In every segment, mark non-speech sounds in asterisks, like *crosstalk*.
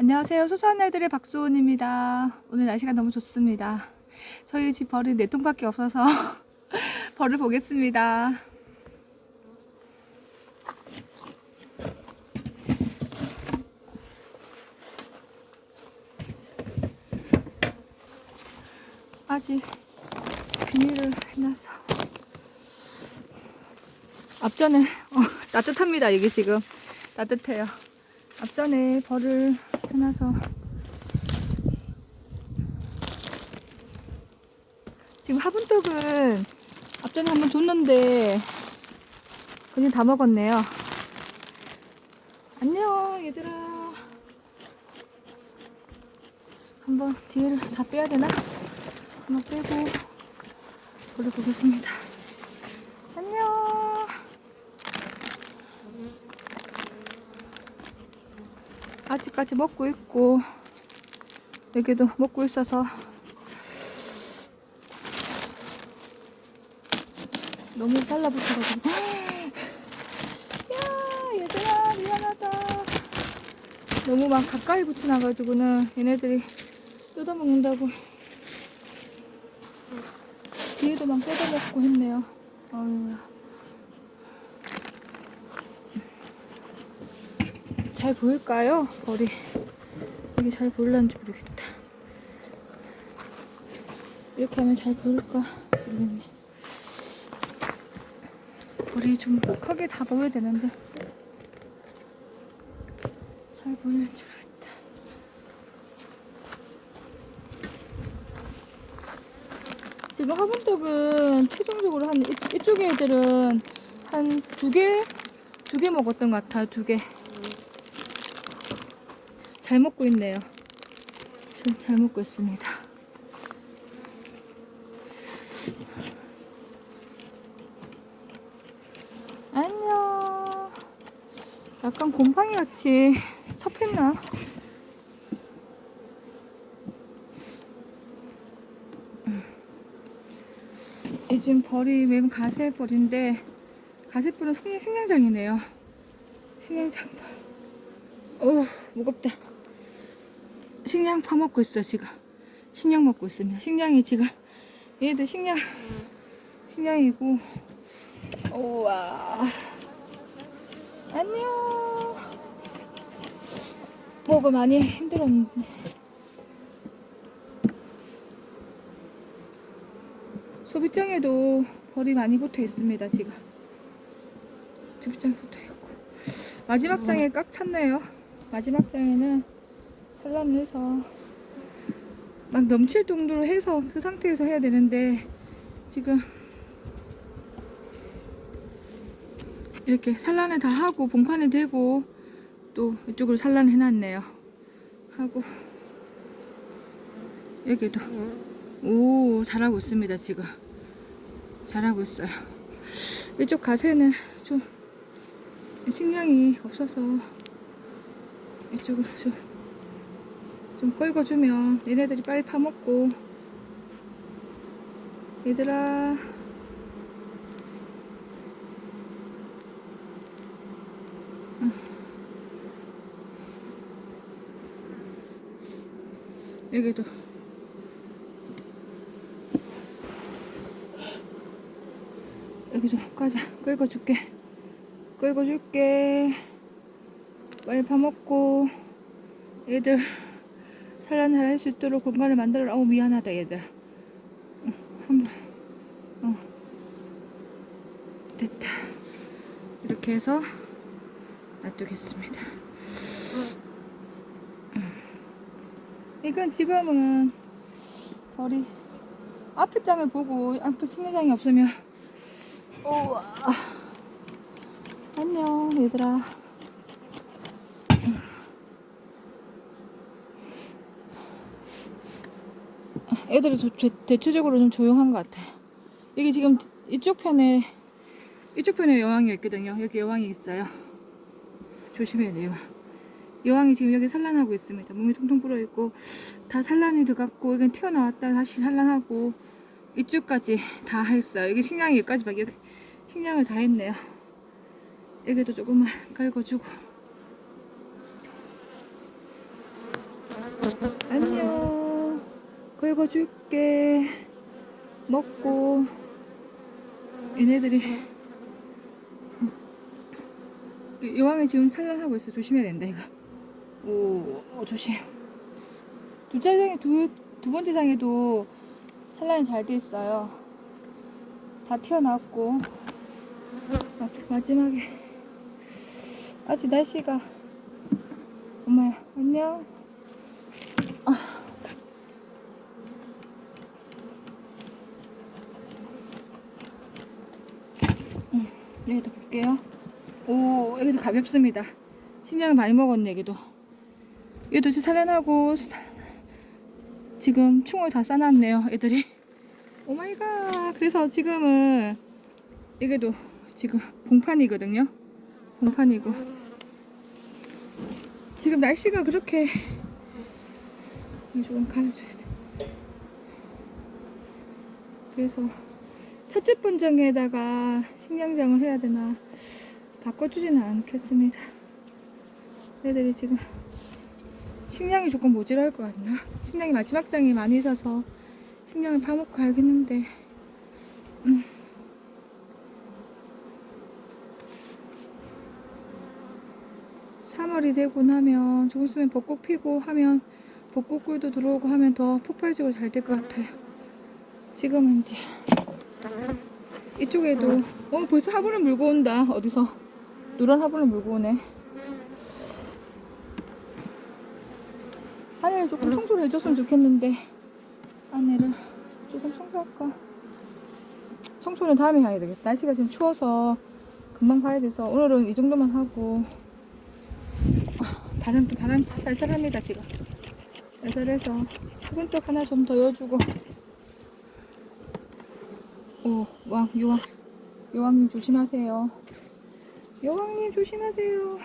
안녕하세요. 소소한 날들의 박수원입니다. 오늘 날씨가 너무 좋습니다. 저희 집 벌이 네 통밖에 없어서 *laughs* 벌을 보겠습니다. 아직 비닐을 해놔서 앞전에 어, 따뜻합니다. 이게 지금 따뜻해요. 앞전에 벌을 해놔서 지금 화분떡은 앞전에 한번 줬는데 그냥 다 먹었네요. 안녕 얘들아. 한번 뒤를 다 빼야 되나? 한번 빼고 벌을 보겠습니다. 아직까지 먹고 있고 여기도 먹고 있어서 너무 달라붙어가지고. *gasps* 야 얘들아 미안하다. 너무 막 가까이 붙여놔가지고는 얘네들이 뜯어먹는다고. 뒤에도 막 뜯어먹고 했네요. 어휴 잘 보일까요? 벌이 이게 잘 보일런지 모르겠다. 이렇게 하면 잘 보일까 모르겠네. 벌이 좀 크게 다 보여야 되는데 잘 보일런지 모르겠다. 지금 화분떡은 최종적으로 한 이- 이쪽 애들은 한 두 개, 두 개 먹었던 것 같아요. 두 개. 잘 먹고 있네요. 전 잘 먹고 있습니다. 안녕. 약간 곰팡이 같이 섭했나? 요즘 벌이 매번 가세벌인데 가세벌은 식량, 식량장이네요. 식량장 벌. 오 무겁다. 식량 파먹고 있어 지금. 식량 먹고 있습니다. 식량이 지금 얘들 식량 식량이고. 우와. 안녕. 뭐가 많이 힘들었는데. 소비장에도 벌이 많이 붙어 있습니다 지금. 소비장 붙어 있고. 마지막 장에 꽉 찼네요. 마지막 장에는 산란을 해서 막 넘칠 정도로 해서 그 상태에서 해야 되는데 지금 이렇게 산란을 다 하고 봉판에 대고 또 이쪽으로 산란을 해놨네요. 하고 여기도 오 잘하고 있습니다 지금 잘하고 있어요. 이쪽 가세는 좀 식량이 없어서 이쪽으로 좀, 좀 끌고주면 얘네들이 빨리 파먹고. 얘들아. 응. 여기도. 여기 좀 가자. 끌고 줄게. 끌고 줄게. 빨리 밥 먹고. 얘들 산란을 할 수 있도록 공간을 만들어 어우 미안하다 얘들 응, 한번. 어. 됐다. 이렇게 해서 놔두겠습니다. 음. 이건 지금은 벌이 앞에 장을 보고 앞에 식내장이 없으면. 우와. 안녕 얘들아 애들이 저- 대- 대체적으로 좀 조용한 것 같아. 여기 지금 이쪽 편에 이쪽 편에 여왕이 있거든요. 여기 여왕이 있어요. 조심해야 돼요. 여왕이 지금 여기 산란하고 있습니다. 몸이 통통 불어 있고 다 산란이 들어갔고 여기 튀어나왔다 다시 산란하고 이쪽까지 다 했어요. 여기 식량이 여기까지 막 여기 식량을 다 했네요. 여기도 조금만 긁어주고 안녕. 긁어줄게. 먹고. 얘네들이. 여왕이 지금 산란하고 있어. 조심해야 된다, 이거. 오, 오 조심. 두째 장에, 두, 두 번째 장에도 산란이 잘 돼 있어요. 다 튀어나왔고. 마- 마지막에. 아직 날씨가. 엄마야, 안녕. 여기도 볼게요. 오, 여기도 가볍습니다. 신장 많이 먹었네, 여기도. 얘도 살려나고 사- 지금 충을 다 싸놨네요, 애들이. 오 마이 갓. 그래서 지금은 이게도 지금 봉판이거든요. 봉판이고. 지금 날씨가 그렇게 조금 갈아줘야 돼. 그래서 첫째 분장에다가 식량장을 해야 되나 바꿔주지는 않겠습니다. 애들이 지금 식량이 조금 모자랄 것 같나? 식량이 마지막 장이 많이 있어서 식량을 파먹고 가야겠는데 음. 삼월이 되고 나면 조금 있으면 벚꽃 피고 하면 벚꽃꿀도 들어오고 하면 더 폭발적으로 잘 될 것 같아요. 지금은 이제 이쪽에도. 어 벌써 화분을 물고 온다. 어디서? 노란 화분을 물고 오네. 아내를 조금 청소를 해줬으면 좋겠는데 아내를 조금 청소할까? 청소는 다음에 해야 되겠다. 날씨가 지금 추워서 금방 가야 돼서 오늘은 이 정도만 하고. 아, 바람 또 바람 쌀쌀합니다 지금. 쌀쌀해서 오른쪽 하나 좀더 여주고 오, 왕, 요왕. 요왕님 조심하세요. 요왕님 조심하세요.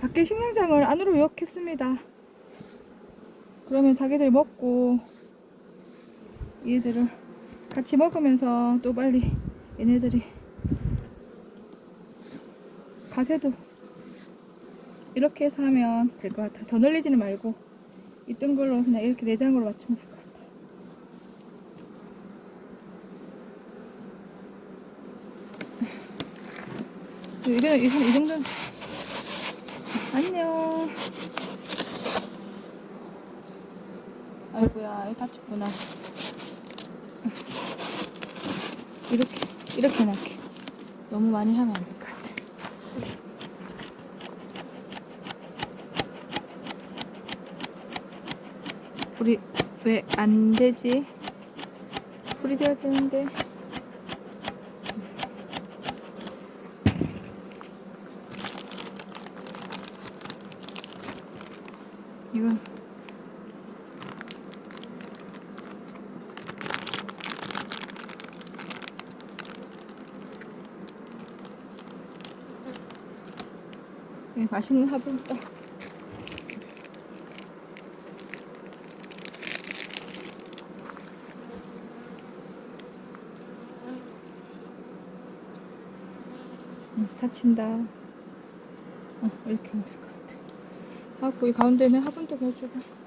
밖에 식량장을 안으로 유혹했습니다. 그러면 자기들이 먹고 얘들을 같이 먹으면서 또 빨리 얘네들이 밭에도 이렇게 해서 하면 될 것 같아. 더 늘리지는 말고 있던 걸로 그냥 이렇게 내장으로 맞추면 될 것 같아. 이게 이, 이 정도 안녕 아이고야 이 다쳤구나. 이렇게 이렇게 놔게. 너무 많이 하면 안 될 것 같아. 불이 왜안 되지? 불이 돼야 되는데 이건 네, 맛있는 화분 또 음, 다친다. 어, 이렇게 하면 될것 이 가운데는 화분도 해주고.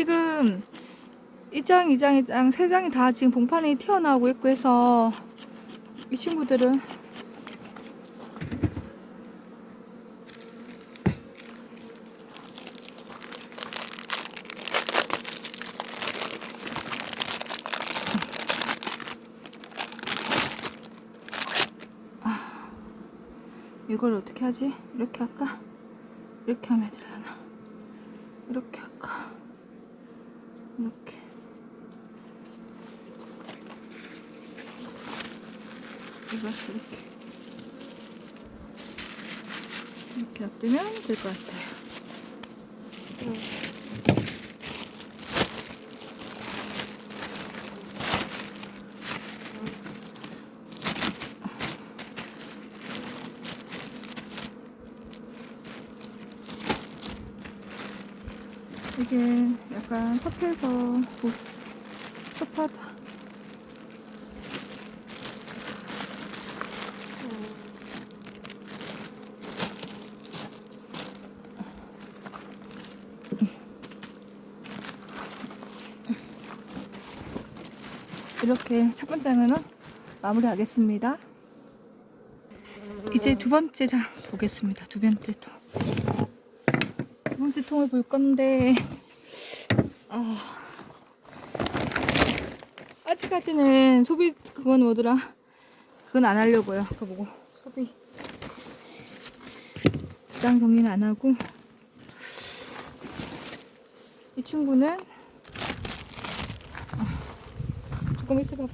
지금 1장, 2장, 2장, 3장이 다 지금 봉판이 튀어나오고 있고 해서 이 친구들은 아, 이걸 어떻게 하지? 이렇게 할까? 이렇게 하면 되려나? 이렇게 이렇게 이렇게 놔두면 될 것 같아요. 이게 약간 섭해서 뭐, 섭 이렇게 첫 번째는 마무리하겠습니다. 이제 두 번째 장 보겠습니다. 두 번째 통. 두 번째 통을 볼 건데, 아, 아직까지는 소비, 그건 뭐더라. 그건 안 하려고요. 그거 보고. 소비. 장 정리는 안 하고. 이 친구는, 아, 조금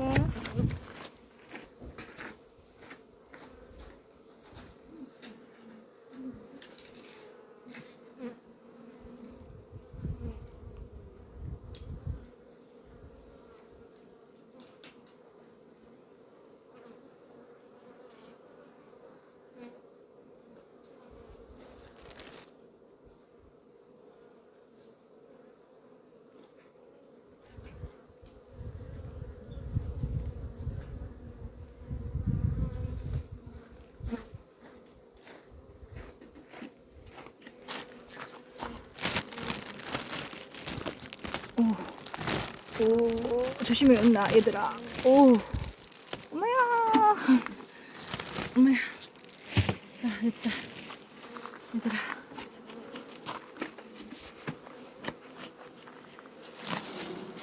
오, 오, 조심해, 은나, 얘들아. 오, 엄마야. 엄마야. 자, 됐다. 얘들아.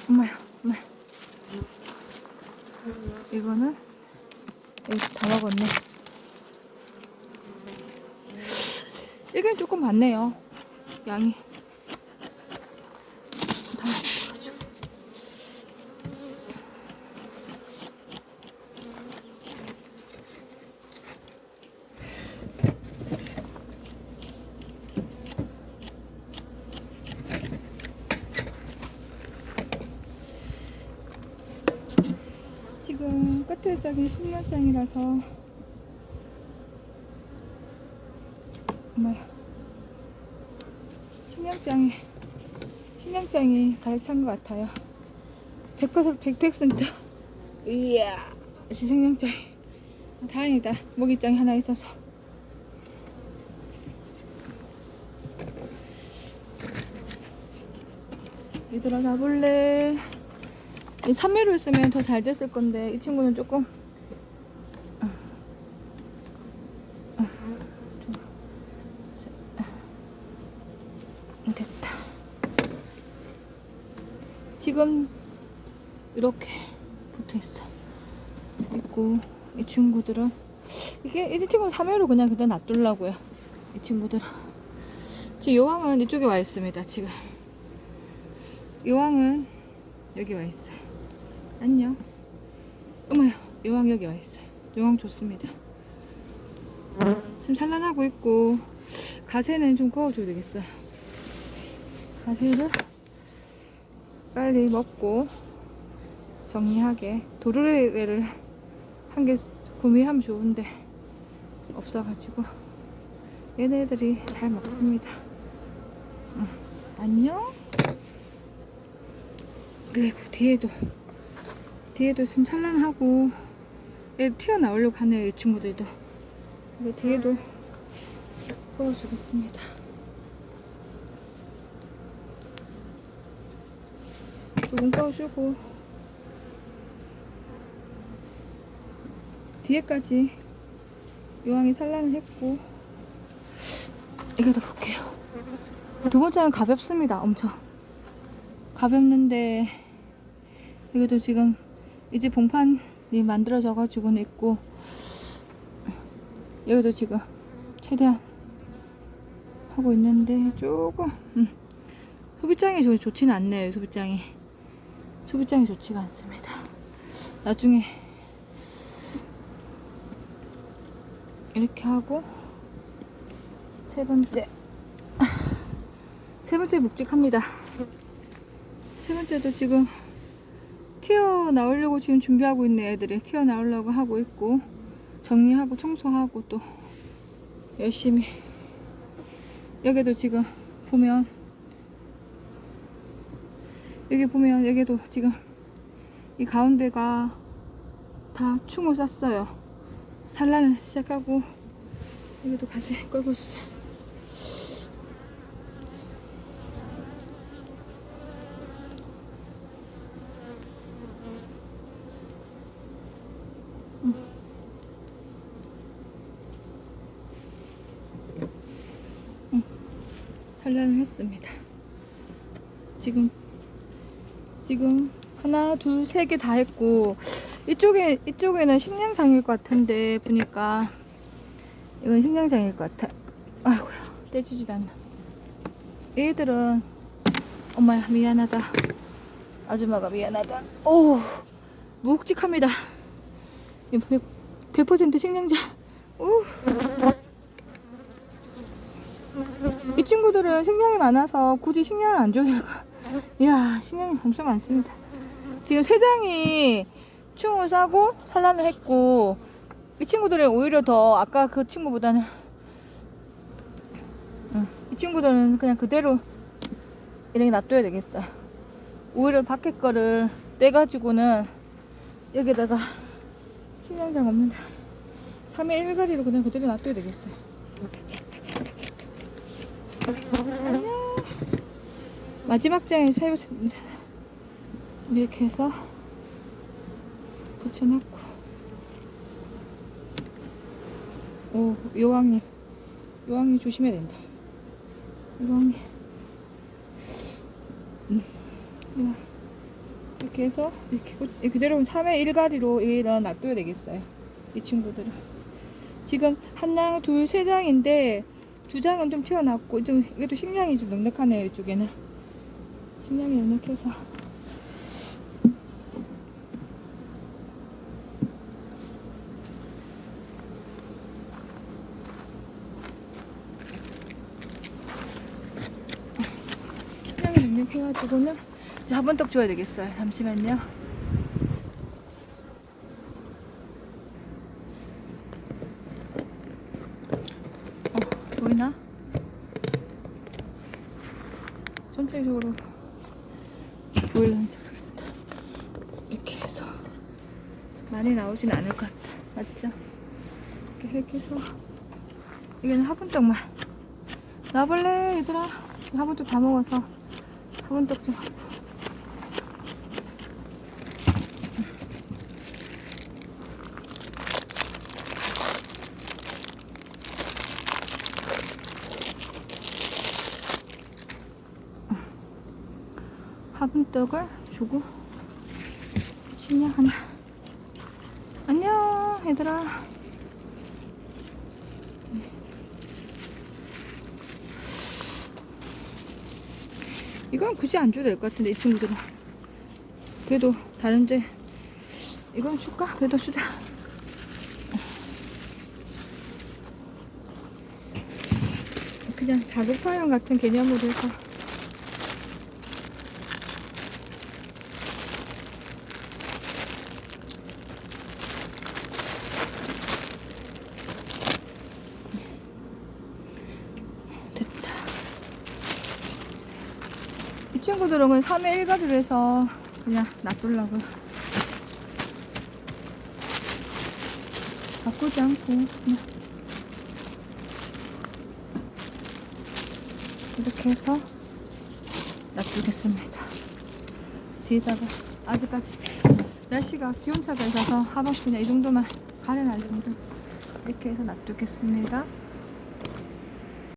엄마야, 엄마야. 이거는 여기 다 먹었네. 이게 조금 많네요. 양이. 지금 끝에 짝이 신발장이라서. 엄마야. 신발장이 신발장이 가득 찬 것 같아요. 100% 100% 이야 신발장이. 다행이다. 모기장이 하나 있어서. 얘들아 가볼래 이 3매로 했으면 더 잘 됐을 건데 이 친구는 조금. 됐다. 지금 이렇게 붙어있어. 있고 이 친구들은 이게 이 친구는 3매로 그냥 그대로 놔두려고요. 이 친구들은. 지금 요왕은 이쪽에 와 있습니다 지금. 요왕은 여기 와 있어요 안녕. 어머요, 여왕 여기 와 있어요. 여왕 좋습니다. 지금 산란하고 있고 가세는 좀 구워줘야 되겠어요. 가세를 빨리 먹고 정리하게 도르래를 한 개 구매하면 좋은데 없어가지고 얘네들이 잘 먹습니다. 응. 안녕. 그리고 뒤에도 뒤에도 지금 찬란하고 얘 튀어나오려고 하네요 이 친구들도 이거 뒤에도 구워주겠습니다 조금 꺼주고 뒤에까지 요항이 산란을 했고 이겨도 볼게요. 두 번째는 가볍습니다. 엄청 가볍는데 이것도 지금 이제 봉판이 만들어져 가지고는 있고 여기도 지금 최대한 하고 있는데 조금 음, 소비장이 저 좋지는 않네요. 소비장이 소비장이 좋지가 않습니다. 나중에 이렇게 하고 세 번째 세 번째 묵직합니다. 세 번째도 지금 튀어 나오려고 지금 준비하고 있는 애들이 튀어 나오려고 하고 있고 정리하고 청소하고 또 열심히 여기도 지금 보면 여기 보면 여기도 지금 이 가운데가 다 충을 쌌어요. 산란을 시작하고 여기도 가지 끌고 주자. 산란을 했습니다. 지금 지금 하나, 둘, 세 개 다 했고 이쪽에 이쪽에는 식량장일 것 같은데 보니까 이건 식량장일 것 같아. 아이고야 떼주지도 않나. 얘들은 엄마야 미안하다. 아줌마가 미안하다. 오 묵직합니다. 100%, 100% 식량장. 오. 이 친구들은 식량이 많아서 굳이 식량을 안 줘도 될까. 이야, 식량이 엄청 많습니다. 지금 세 장이 충을 싸고 산란을 했고, 이 친구들은 오히려 더 아까 그 친구보다는, 응, 이 친구들은 그냥 그대로 이렇게 놔둬야 되겠어요. 오히려 밖에 거를 떼가지고는 여기다가 식량장 없는데 3회 1가리로 그냥 그대로 놔둬야 되겠어요. 마지막 장에 새우 이렇게 해서 붙여놓고. 오 요왕님. 요왕님 조심해야 된다. 요왕님. 음. 이렇게 해서 이렇게 그대로 3회 1가리로 여기다 놔둬야 되겠어요. 이 친구들은. 지금 한 장, 둘, 세 장인데 두 장은 좀 튀어나왔고 좀 이것도 식량이 좀 넉넉하네요 이쪽에는. 식량이 넉넉해서. 식량이 넉넉해가지고는 이제 한 번 떡 줘야 되겠어요. 잠시만요 어 보이나? 전체적으로 보일런지 모르겠다. 이렇게 해서 많이 나오진 않을 것 같아. 맞죠? 이렇게 이렇게 해서 이게는 화분떡만 나볼래 얘들아? 지금 화분떡 다 먹어서 화분떡 좀 화분떡을 주고 신냐 하나. 안녕 얘들아. 이건 굳이 안 줘도 될 것 같은데 이 친구들은. 그래도 다른 데 이건 줄까? 그래도 주자. 그냥 자급 사용 같은 개념으로 해서 친구들은 그냥 3회 1가리로 해서 그냥 놔두려고. 바꾸지 않고 그냥 이렇게 해서 놔두겠습니다. 뒤에다가 아직까지 날씨가 기온차가 있어서 그냥 이 정도만 가려놔 정도 이렇게 해서 놔두겠습니다.